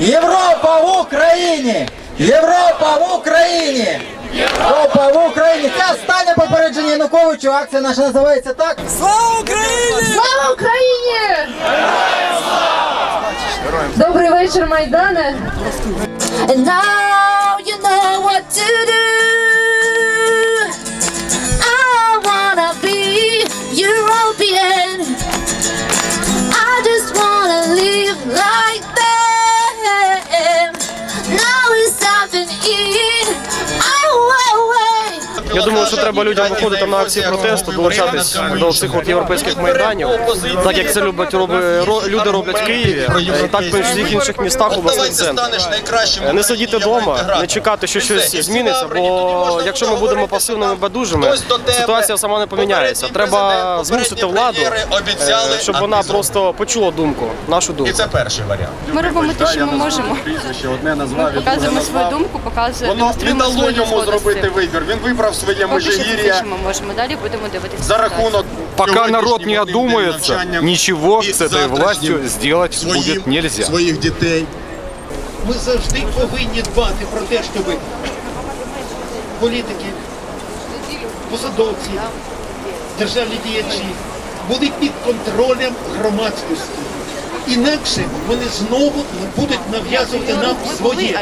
Європа в Україні! Європа в Україні! Європа в Україні! Це останнє попередження Януковичу. Акція наша називається так. Слава Україні! Добрий вечір, Майдане. And now you know what to do. I wanna be European. you Я думаю, що треба людям виходити на акції протесту, долучатись до цих от європейських майданів, так як це люблять роби- ро- люди роблять в Києві, і так по всіх інших містах обласних центрах. Не сидіти вдома, не чекати, що щось зміниться, бо якщо ми будемо пасивними байдужими, ситуація сама не поміняється. Треба змусити владу, е, щоб вона просто почула думку, нашу думку. І це перший варіант. Ми робимо те, що ми можемо. Ми показуємо свою думку, показуємо демонструємо дало свою йому зробити вибір. Він вибрав своє Поки що це те, межигір'я що ми можемо. Далі будемо дивитися. за рахунок Пока народ не сьогоднішнім одумается, навчанням ничего і с этой завтрашнім властью сделать своїм- будет нельзя. своїх дітей. Ми завжди повинні дбати про те, щоб політики, посадовці, державні діячі були під контролем громадськості. Інакше вони знову будуть нав'язувати нам своє.